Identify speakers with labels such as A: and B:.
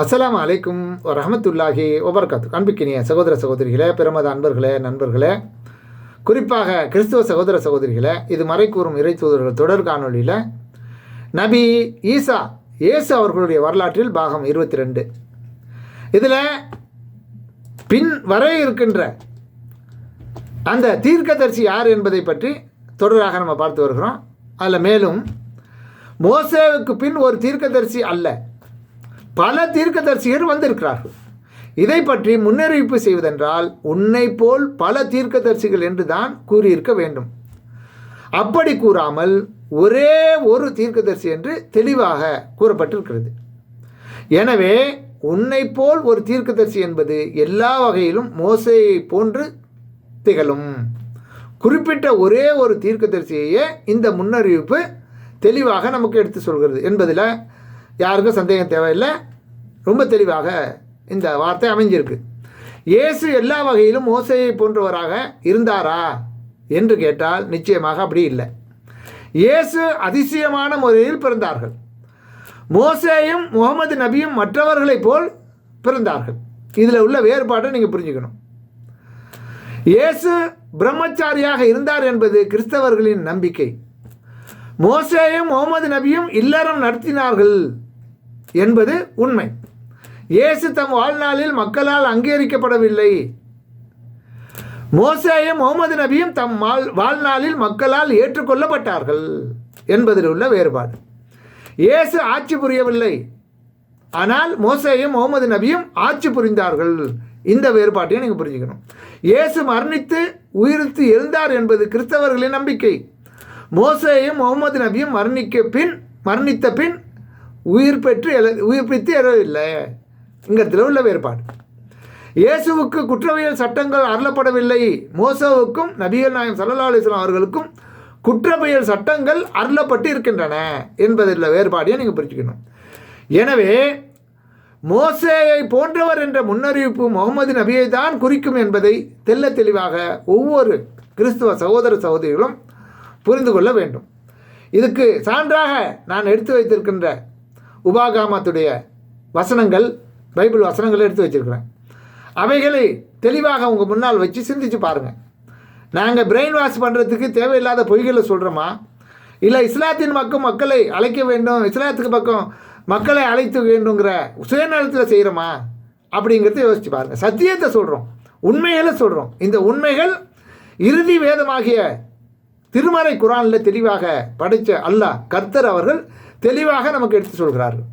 A: அஸ்லாம் அலைக்கும் ரஹமத்துல்லாஹி ஒபர்காத்து அன்பிக்கினிய சகோதர சகோதரிகளே பிரமத அன்பர்களே நண்பர்களே குறிப்பாக கிறிஸ்துவ சகோதர சகோதரிகளே இது மறைக்கூறும் இறை தூதர்கள் தொடர் காணொலியில் நபி ஈசா இயேசு அவர்களுடைய வரலாற்றில் பாகம் இருபத்தி ரெண்டு இதில் பின் வர இருக்கின்ற அந்த தீர்க்கதரிசி யார் என்பதை பற்றி தொடராக நம்ம பார்த்து வருகிறோம். அதில் மேலும் மோசேவுக்கு பின் ஒரு தீர்க்கதரிசி அல்ல. பல தீர்க்கதரிசிகள் வந்திருக்கிறார்கள். இதை பற்றி முன்னறிவிப்பு செய்வதென்றால் உன்னை போல் பல தீர்க்கதரிசிகள் என்று தான் கூறியிருக்க வேண்டும். அப்படி கூறாமல் ஒரே ஒரு தீர்க்கதரிசி என்று தெளிவாக கூறப்பட்டிருக்கிறது. எனவே உன்னை போல் ஒரு தீர்க்கதரிசி என்பது எல்லா வகையிலும் மோசையை போன்று திகழும். குறிப்பிட்ட ஒரே ஒரு தீர்க்கதரிசியையே இந்த முன்னறிவிப்பு தெளிவாக நமக்கு எடுத்து சொல்கிறது என்பதில் யாருக்கும் சந்தேகம் தேவையில்லை. ரொம்ப தெளிவாக இந்த வார்த்தை அமைஞ்சிருக்கு. இயேசு எல்லா வகையிலும் மோசையை போன்றவராக இருந்தாரா என்று கேட்டால் நிச்சயமாக அப்படி இல்லை. இயேசு அதிசயமான முறையில் பிறந்தார்கள். மோசேயும் முகமது நபியும் மற்றவர்களைப் போல் பிறந்தார்கள். இதில் உள்ள வேறுபாட்டை நீங்கள் புரிஞ்சுக்கணும். இயேசு பிரம்மச்சாரியாக இருந்தார் என்பது கிறிஸ்தவர்களின் நம்பிக்கை. மோசேயும் முகமது நபியும் இல்லறம் நடத்தினார்கள். என்பது உண்மை. இயேசு தம் வாழ்நாளில் மக்களால் அங்கீகரிக்கப்படவில்லை. மோசேயும் முகமது நபியும் தம் வாழ்நாளில் மக்களால் ஏற்றுக்கொள்ளப்பட்டார்கள் என்பதில் உள்ள வேறுபாடு. இயேசு ஆட்சி புரியவில்லை. ஆனால் மோசேயும் முகமது நபியும் ஆட்சி புரிந்தார்கள். இந்த வேறுபாட்டையும் நீங்கள் புரிஞ்சுக்கணும். இயேசு மரணித்து உயிர்த்து எழுந்தார் என்பது கிறிஸ்தவர்களின் நம்பிக்கை. மோசேயும் முகமது நபியும் மரணிக்க பின் மரணித்த பின் உயிர் பெற்று எழ உயிர் பித்து எழவில்லை இங்கத்தில் உள்ள வேறுபாடு. இயேசுவுக்கு குற்றவியல் சட்டங்கள் அருளப்படவில்லை. மோசவுக்கும் நபிகள் நாயம் சல்லா அலிஸ்லாம் அவர்களுக்கும் குற்றவியல் சட்டங்கள் அருளப்பட்டு இருக்கின்றன என்பதில் வேறுபாடையும் நீங்கள் புரிஞ்சுக்கணும். எனவே மோசேயை போன்றவர் என்ற முன்னறிவிப்பு முகமது நபியை தான் குறிக்கும் என்பதை தெல்ல தெளிவாக ஒவ்வொரு கிறிஸ்துவ சகோதர சகோதரிகளும் புரிந்து கொள்ள வேண்டும். இதுக்கு சான்றாக நான் எடுத்து வைத்திருக்கின்ற உபாகாமத்துடைய வசனங்கள் பைபிள் வசனங்களை எடுத்து வச்சுருக்கிறேன். அவைகளை தெளிவாக உங்கள் முன்னால் வச்சு சிந்திச்சு பாருங்கள் நாங்கள் பிரெயின் வாஷ் பண்ணுறதுக்கு தேவையில்லாத பொய்களை சொல்கிறோமா இல்லை இஸ்லாத்தின் பக்கம் மக்களை அழைக்க வேண்டும் இஸ்லாத்துக்கு பக்கம் மக்களை அழைத்து வேண்டுங்கிற சுயநலத்தில் செய்கிறோமா அப்படிங்கிறத யோசிச்சு பாருங்கள் சத்தியத்தை சொல்கிறோம் உண்மைகளை சொல்கிறோம் இந்த உண்மைகள் இறுதி வேதமாகிய திருமறை குரானில் தெளிவாக படைத்த அல்லாஹ் கர்த்தர் அவர்கள் தெளிவாக நமக்கு எடுத்து சொல்கிறார்கள்.